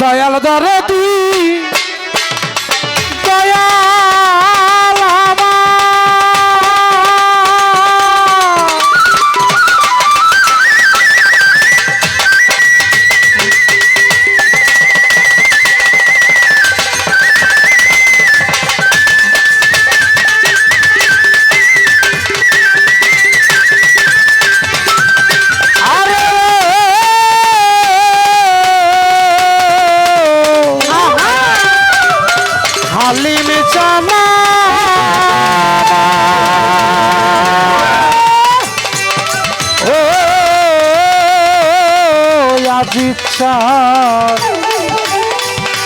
দয়াল দরদি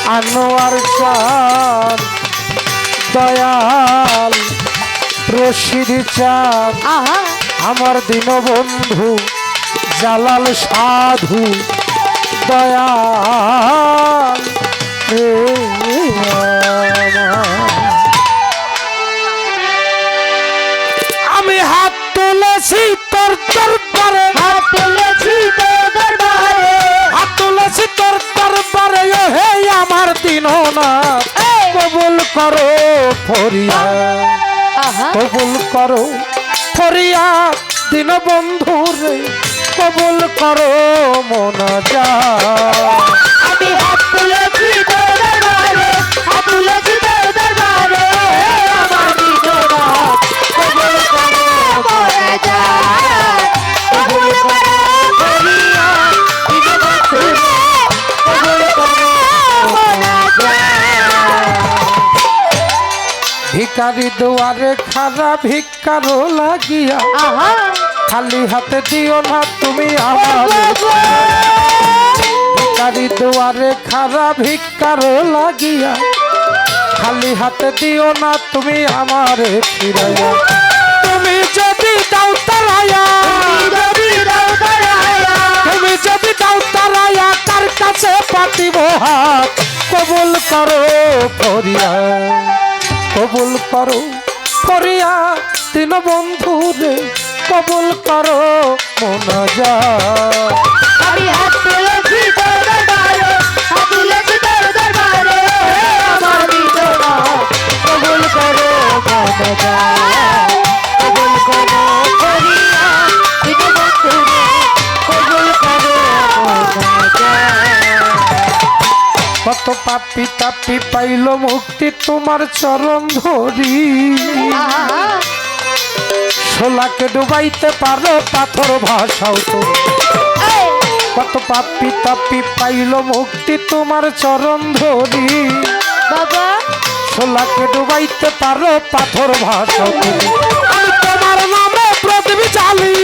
আনোয়ার চাঁদ দয়াল রশিদ চাঁদ আমার দীনবন্ধু জালাল সাধু দয়াল এই! কবুল করো ফরিয়া। কবুল করো ফরিয়া দিন বন্ধু রে কবুল করো মনা যা। আমি হাত তুলেছি ভিকারি দুয়ারে খারা ভিক্ষারো লাগিয়া। খালি হাতে দিও না তুমি আমার। ভিকারি দুয়ারে খারা ভিক্ষারো লাগিয়া। খালি হাতে দিও না তুমি আমারে ফিরাইয়া। তুমি যদি দাও তারায়া। তুমি যদি দাও তারায়া। তার কাছে পাতিব হাত? কবুল করো ফরিয়া কবুল করো। করিয়া তিন বন্ধু রে কবুল করো মনা যা আমি করো মনা তোর কত পাপি তাপি পাইল মুক্তি তোমার চরণ ধরি। সোলাকে ডুবাইতে পারো পাথর ভাষাও তো। কত পাপি তাপি পাইল মুক্তি তোমার চরণ ধরি। বাবা সোলাকে ডুবাইতে পারো পাথর ভাষাও তুমি আমি তোমার নামে প্রদীপ জ্বালি।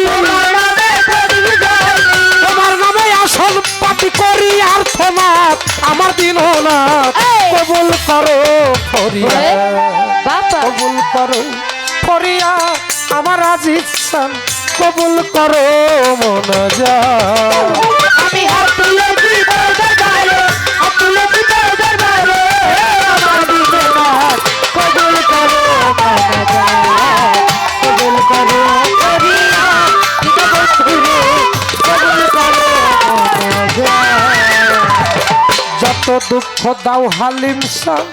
তোমার নামে প্রদীপ পাতি করি আর থনাথ আমার দিন কবুল করো ফরিয়া কবুল করো ফরিয়া আমার আজিজ সান কবুল করো মন যা আমি হাত তুলেছি দরবারে হাত তুলেছি দরবারে আমার বিধবা কবুল করো কবুল করো যত দুঃখ দাও হালিম সান।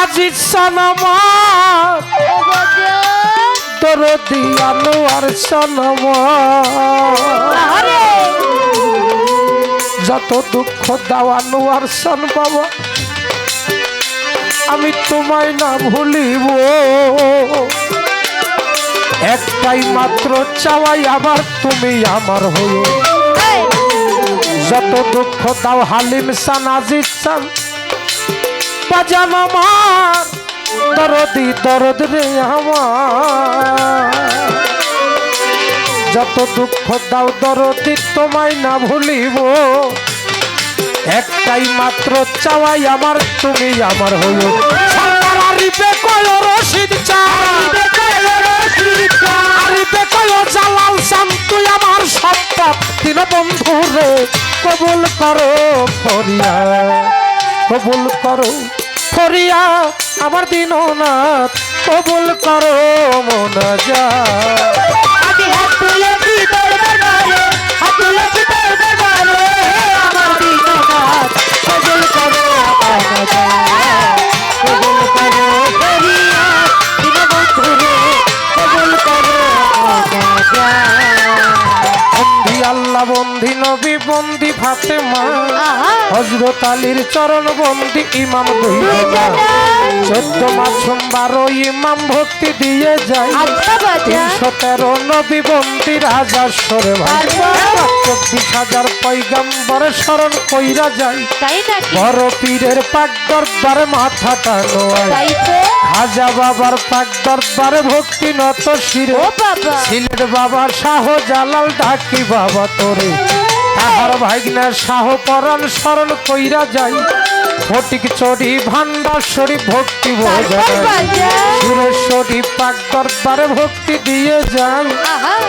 আজিজ সান আমার। দরদি আনোয়ার সান যত দুঃখ দাও আনোয়ার সান বাবা আমি তোমায় না ভুলিব। একটাই মাত্র চাওয়াই আবার তুমি আমার হয়ে যত দুঃখ দাও হালিম সান আজিজ সান। বাজান আমার দরদি দরদ রে আমার। যত দুঃখ দাও দরদি তোমায় না ভুলিব। একটাই মাত্র চাওয়াই আমার তুমি আমার আরিফে কয় রশিদ চা কয় জালাল শাম তুই আমার সম্পদ দিন বন্ধু রে কবুল করো ফরিয়া। কবুল করো ফরিয়া আমার দিননাথ কবুল করো মন যা হজরত আলীর চরণ বন্দি ইমাম চোদ্দ মাসুম বারো ইমাম ভক্তি দিয়ে যায়। তিনশো তেরো নবী বন্দি রাজা সরে ভাই। চব্বিশ হাজার পৈগম্বরে স্মরণ কইরা যায়। বড় পীরের পাক দরবারে তাই তো। খাজা বাবার পাক দরবারে ভক্তি নত শিরে। সিলেট বাবা শাহ জালাল ডাকি বাবা তোরে। তাহার ভাইগনা শাহ পরাণ স্মরণ কইরা যাই। ফটিক চড়ি ভান্ডাশ্বরী ভক্তি সুরেশ্বরী পাক দরবারে ভক্তি দিয়ে যাই।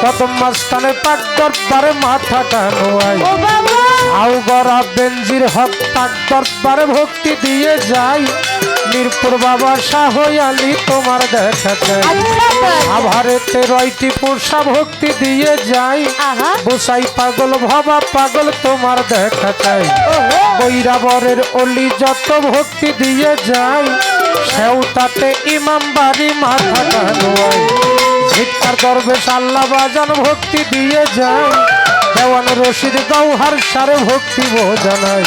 কত মাস্তানের পাক দরবারে মাথাটা নোয়াই ও আউগরা বেঞ্জির হক পাক দরবারে ভক্তি দিয়ে যাই। মিরপুর বাবা শাহ আলী তোমার দেখা চাই। আচ্ছা আভারেতে রয়টি পোষা ভক্তি দিয়ে যাই। গোসাই পাগল ভাবা পাগল তোমার দেখা চাই। বৈরাবরের অলি যত ভক্তি দিয়ে যাই। সেও তাতে ইমাম বাড়ি মাথাটা নোয়াই ঝিটকার দরবেশ আল্লাহ বাজান ভক্তি দিয়ে যায় দেওয়ান রশিদ গৌহার সারে ভক্তি বোঝানায়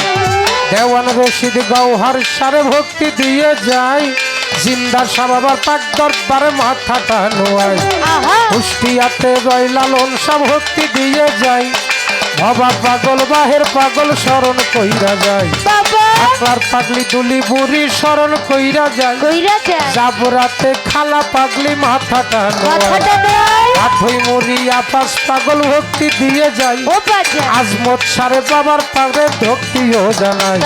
দেওয়ান রশিদ গৌহার সারে ভক্তি দিয়ে যায়। জিন্দা সাবাবার পাক দরবারে মাথাটা আহা। কুষ্টিয়াতে রয়লালন সব ভক্তি দিয়ে যাই ভবা পাগল বাহের পাগল স্মরণ কইরা যায়। বাবা। পাগলি দুলি বুড়ি স্মরণ কইরা যায়। যায়। জাবরাতে খালা পাগলি মাথাটা নোয়াই আঠই মুড়ি আপাস পাগল ভক্তি দিয়ে যাই। আজমত সারে বাবার পাগলে ভক্তিও জানাই।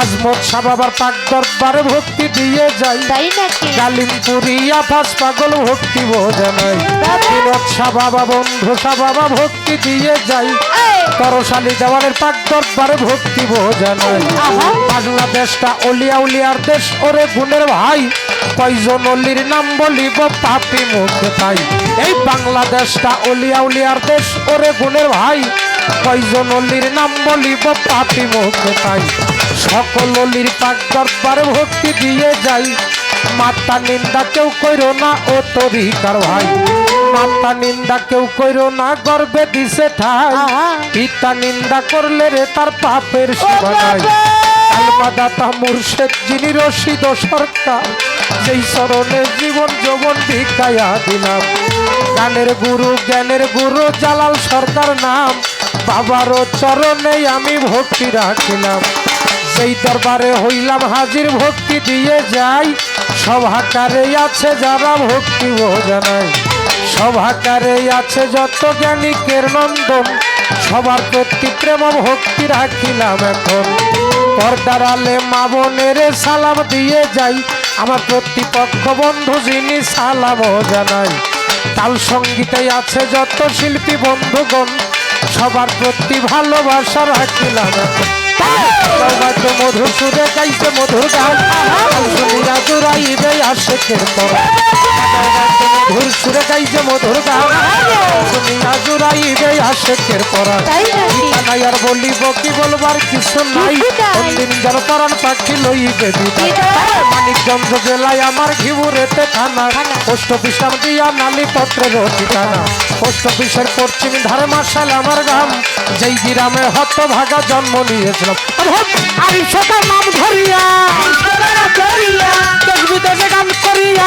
আজমত শাহ বাবার পাক দরবারে ভক্তি দিয়ে যাই। তাই নাকি? কালিমপুরি আফাস পাগল ভক্তি বোঝানাই। বিনোদ শাহ বাবা বন্ধু শাহ বাবা ভক্তি দিয়ে যাই। করশালী দেওয়ানের পাক দরবারে ভক্তি বোঝানাই বাংলাদেশটা অলিয়া উলিয়ার দেশ ওরে গুণের ভাই। কয়জন অলির নাম বলিব পাপি মুখে তাই। এই বাংলাদেশটা অলিয়া উলিয়ার দেশ ওরে গুণের ভাই। কয়জন অলির নাম বলিব পাপি মুখে তাই। সকল অলির পাক দরবারে ভক্তি দিয়ে যাই। মাতা নিন্দা কেউ কইরো না ও তরিকার ভাই। মাতা নিন্দা কেউ কইরো না গর্বে দিছে ঠাই। পিতা নিন্দা করলে রে তার পাপের নাই আলমাদাতা মুর্শেদ, যিনি রশিদ সরকার। যেই চরণে জীবন যৌবন ভিক্ষায়া দিলাম। গানের গুরু, জ্ঞানের গুরু, জালাল সরকার নাম। বাবারও চরণে আমি ভক্তি রাখিলাম। সেই দরবারে হইলাম হাজির, ভক্তি দিয়ে যাই। সভাকারে আছে যারা ভক্তি বোঝানায় সভাকারে আছে যত জ্ঞানীকের নন্দন। সবার প্রতি প্রেম ভক্তি রাখিলাম এখন। পর্দার আলে মা বোনের সালাম দিয়ে যাই। আমার প্রতিপক্ষ বন্ধু যিনি সালামও জানাই। তাল সঙ্গীতে আছে যত শিল্পী বন্ধুগণ, সবার প্রতি ভালোবাসা রাখিলাম মধুর সুরে গাইছে মধুর গান। শুনিরা জুড়াইবে আশেকের মধুর সুরে গাইছে মধুর গান। শুনিরা জুড়াইবে আশেকের পরা নাই আর বলিব কি বলবার কিছু নাই। কোনদিন যেন পরাণ পাখি লইবে। মানিকগঞ্জ জেলায় আমার ঘিবুরেতে থানা পোস্ট অফিস দিয়া নালি পত্রের ঠিকানা। পোস্ট অফিসের পশ্চিম ধারে মার্শাল আমার গ্রাম যেই গ্রামে হত ভাগা জন্ম নিয়েছিলাম। নাম ধরিয়া। দেশ বিদেশে গান করিয়া।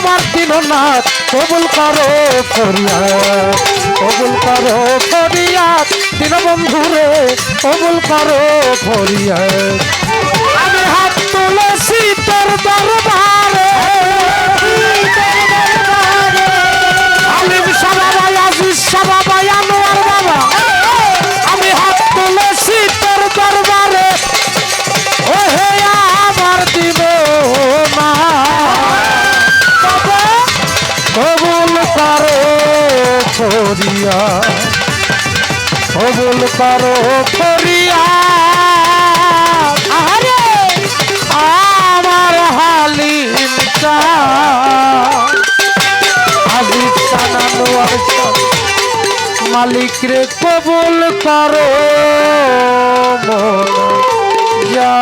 আমার দিননাথ, কবুল করো ফরিয়াদ, কবুল করো ফরিয়াদ। দিন বন্ধুরে, কবুল করো ফরিয়াদ। আমি হাত তুলেছি তোর দরবারে। ফরিয়া কবুল করো ফরিয়া আরে আমার হালিম চা। আজিজ মালিক রে কবুল করো, মন যা।